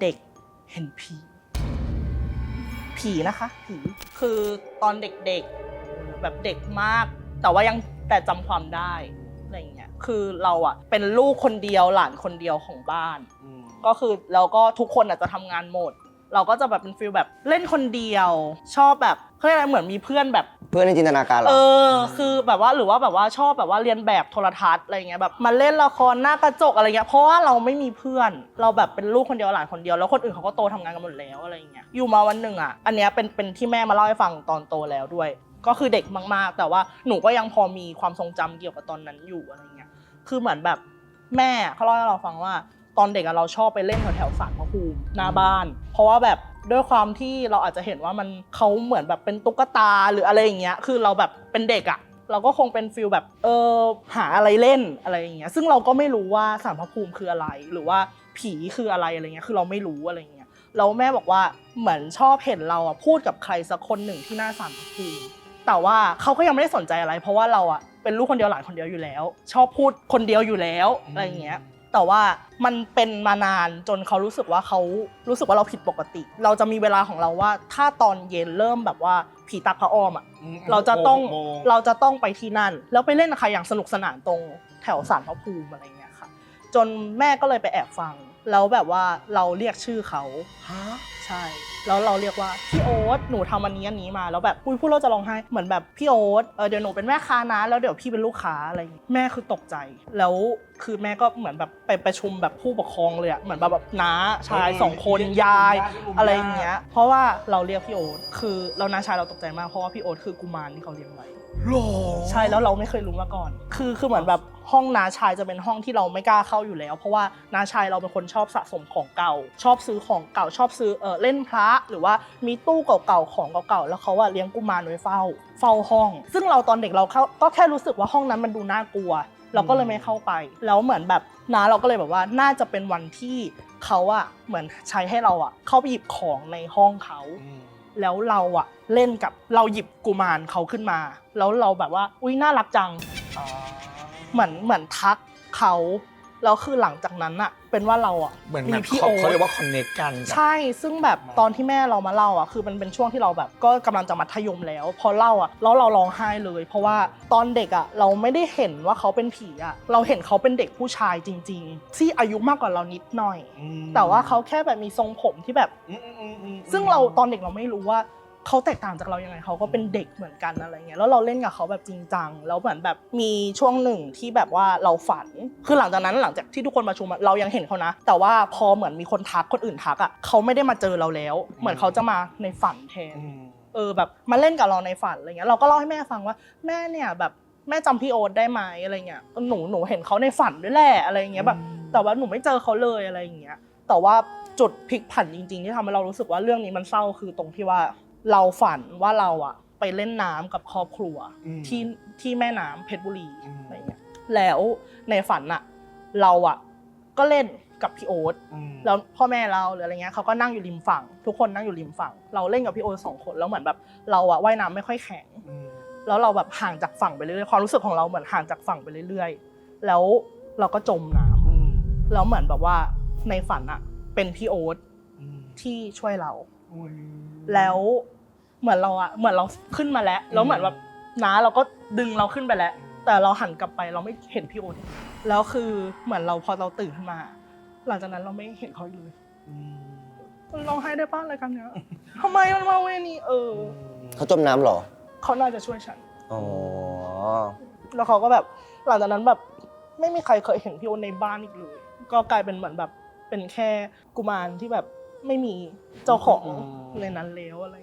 เด็กเห็นผี ผีนะคะ ผีคือตอนเด็กๆแบบเด็กมาก แต่ว่ายังแต่จำความได้อะไรอย่างเงี้ยคือเราอะเป็นลูกคนเดียวหลานคนเดียวของบ้านก็คือแล้วก็ทุกคนอาจจะทำงานหมด เราก็จะแบบเป็นฟิลแบบเล่นคนเดียว ชอบแบบเขาเรียกอะไรเหมือนมีเพื่อนแบบ เพื่อนในจินตนาการเหรอ เออ คือแบบว่าหรือว่าแบบว่าชอบแบบว่าเรียนแบบโทรทัศน์อะไรเงี้ยแบบมาเล่นละครหน้ากระจกอะไรเงี้ยเพราะว่าเราไม่มีเพื่อน เราแบบเป็นลูกคนเดียวหลานคนเดียวแล้วคนอื่นเขาก็โตทำงานกันหมดแล้วอะไรเงี้ยอยู่มาวันหนึ่งอะอันเนี้ยเป็นเป็นที่แม่มาเล่าให้ฟังตอนโตแล้วด้วย ก็คือเด็กมากๆ แต่ว่าหนูก็ยังพอมีความทรงจำเกี่ยวกับตอนนั้นอยู่อะไรเงี้ยคือเหมือนแบบแม่เขาเล่าให้เราฟังว่า ตอนเด็กอะเราชอบไปเล่นแถวๆสารพระภูมิหน้าบ้าน เพราะว่าแบบ ด้วยความที่เราอาจจะเห็นว่ามันเขาเหมือนแบบเป็นตุ๊กตาหรืออะไรอย่างเงี้ย คือเราแบบเป็นเด็กอะเราก็คงเป็นฟิลแบบเออหาอะไรเล่นอะไรอย่างเงี้ย ซึ่งเราก็ไม่รู้ว่าสารพระภูมิคืออะไร หรือว่าผีคืออะไรอะไรเงี้ย คือเราไม่รู้อะไรเงี้ยแล้วแม่บอกว่าเหมือนชอบเห็นเราอะพูดกับใครสักคนหนึ่งที่หน้าสารพระภูมิแต่ว่าเขาก็ยังไม่ได้สนใจอะไร เพราะว่าเราอะเป็นลูกคนเดียวหลานคนเดียวอยู่แล้ว ชอบพูดคนเดียวอยู่แล้วอะไรเงี้ย แต่ว่ามันเป็นมานานจนเขารู้สึกว่าเขารู้สึกว่าเราผิดปกติ เราจะมีเวลาของเราว่า ถ้าตอนเย็นเริ่มแบบว่าผีตักพระอ้อมอะเราจะต้องเราจะต้องไปที่นั่น แล้วไปเล่นกับใครอย่างสนุกสนานตรงแถวสารพระภูมิอะไรเงี้ยค่ะ จนแม่ก็เลยไปแอบฟัง แล้วแบบว่าเราเรียกชื่อเขา ฮะใช่ แล้วเราเรียกว่าพี่โอ๊ตหนูทำอันนี้อันนี้มา แล้วแบบอุ้ยพูดเราจะร้องไห้ เหมือนแบบพี่โอ๊ตเออเดี๋ยวหนูเป็นแม่ค้านะ แล้วเดี๋ยวพี่เป็นลูกค้าอะไรอย่างงี้แม่คือตกใจ แล้ว คือแม่ก็เหมือนแบบไปประชุมแบบผู้ปกครองเลยอะเหมือนแบบแบบน้าชายสองคนยายอะไรอย่างเงี้ย เพราะว่าเราเรียกพี่โอ๊ตคือเราน้าชายเราตกใจมากเพราะว่าพี่โอ๊ตคือกุมารที่เขาเลี้ยงไว้หรอใช่แล้วเราไม่เคยรู้มาก่อน คือคือเหมือนแบบห้องน้าชายจะเป็นห้องที่เราไม่กล้าเข้าอยู่แล้ว เพราะว่าน้าชายเราเป็นคนชอบสะสมของเก่า ชอบซื้อของเก่าชอบซื้อเออเล่นพระ หรือว่ามีตู้เก่าๆของเก่าๆแล้วเขาอะเลี้ยงกุมารไว้เฝ้า เฝ้าห้อง ซึ่งเราตอนเด็กเราเข้าก็แค่รู้สึกว่าห้องนั้นมันดูน่ากลัว เราก็เลยไม่เข้าไป แล้วเหมือนแบบน้าเราก็เลยแบบว่าน่าจะเป็นวันที่เขาอะเหมือนใช้ให้เราอะเข้าไปหยิบของในห้องเขา แล้วเราอะเล่นกับเราหยิบกุมารเขาขึ้นมา แล้วเราแบบว่า อุ้ยน่ารักจัง เหมือนเหมือนทักเขา แล้วคือหลังจากนั้นอะเป็นว่าเราอะเหมือนมีแบบพี่เขาโอ๊เขาเรียตกว่าคอนเนคกันแบบใช่ซึ่งแบบตอนที่แม่เรามาเล่าอะคือมันเป็นช่วงที่เราแบบก็กำลังจะมัธยมแล้ว พอเล่าอะแล้วเราร้องไห้เลย เพราะว่าตอนเด็กอะเราไม่ได้เห็นว่าเขาเป็นผีอะเราเห็นเขาเป็นเด็กผู้ชายจริง ๆ ที่อายุมากกว่าเรานิดหน่อย แต่ว่าเขาแค่แบบมีทรงผมที่แบบ ซึ่งเราตอนเด็กเราไม่รู้ว่า เขาแตกต่างจากเรายังไงเขาก็เป็นเด็กเหมือนกันอะไรเงี้ยแล้วเราเล่นกับเขาแบบจริงจังแล้วเหมือนแบบมีช่วงหนึ่งที่แบบว่าเราฝันคือหลังจากนั้นหลังจากที่ทุกคนมาชุมอะเรายังเห็นเขานะ แต่ว่าพอเหมือนมีคนทักคนอื่นทักอะเขาไม่ได้มาเจอเราแล้ว เหมือนเขาจะมาในฝันแทนเออแบบมาเล่นกับเราในฝันอะไรเงี้ยเราก็เล่าให้แม่ฟังว่าแม่เนี่ยแบบแม่จำพี่โอ๊ตได้ไหมอะไรเงี้ยหนูหนูเห็นเขาในฝันด้วยแหละอะไรเงี้ยแบบแต่ว่าหนูไม่เจอเขาเลยอะไรอย่างเงี้ยแต่ว่าจุดพลิกผันจริง ๆ ที่ทำให้เรารู้สึกว่าเรื่องนี้มันเศร้าคือตรงที่ว่า เราฝันว่าเราอะไปเล่นน้ำกับครอบครัวอืม ที่ที่แม่น้ำเพชรบุรีอืมอะไรเงี้ยแล้วในฝันอะเราอะก็เล่นกับพี่โอ๊ต แล้วพ่อแม่เราหรืออะไรเงี้ยเขาก็นั่งอยู่ริมฝั่ง ทุกคนนั่งอยู่ริมฝั่ง เราเล่นกับพี่โอ๊ตสองคนแล้วเหมือนแบบเราอะว่ายน้ำไม่ค่อยแข็ง แล้วเราแบบห่างจากฝั่งไปเรื่อยๆความรู้สึกของเราเหมือนห่างจากฝั่งไปเรื่อยๆ แล้วเราก็จมน้ำแล้วเหมือนแบบว่าในฝันอะเป็นพี่โอ๊ตที่ช่วยเรา แล้วเหมือนเราอะเหมือนเราขึ้นมาแล้วแล้วเหมือนแบบน้าเราก็ดึงเราขึ้นไปแล้ว แต่เราหันกลับไปเราไม่เห็นพี่โอ๊ตแล้วคือเหมือนเราพอเราตื่นขึ้นมา หลังจากนั้นเราไม่เห็นเขาอีกเลยมันร้องไห้ได้ป้ะอะไรกันเนี้ยทำไมมันมาเวนี้เออเขาจมน้ำเหรอเขาน่าจะช่วยฉันอ๋อแล้วเขาก็แบบ หลังจากนั้นแบบไม่มีใครเคยเห็นพี่โอ๊ตในบ้านอีกเลย ก็กลายเป็นเหมือนแบบเป็นแค่กุมารที่แบบ ไม่มีเจ้าของในนั้นแล้วอะไรอย่างเงี้ย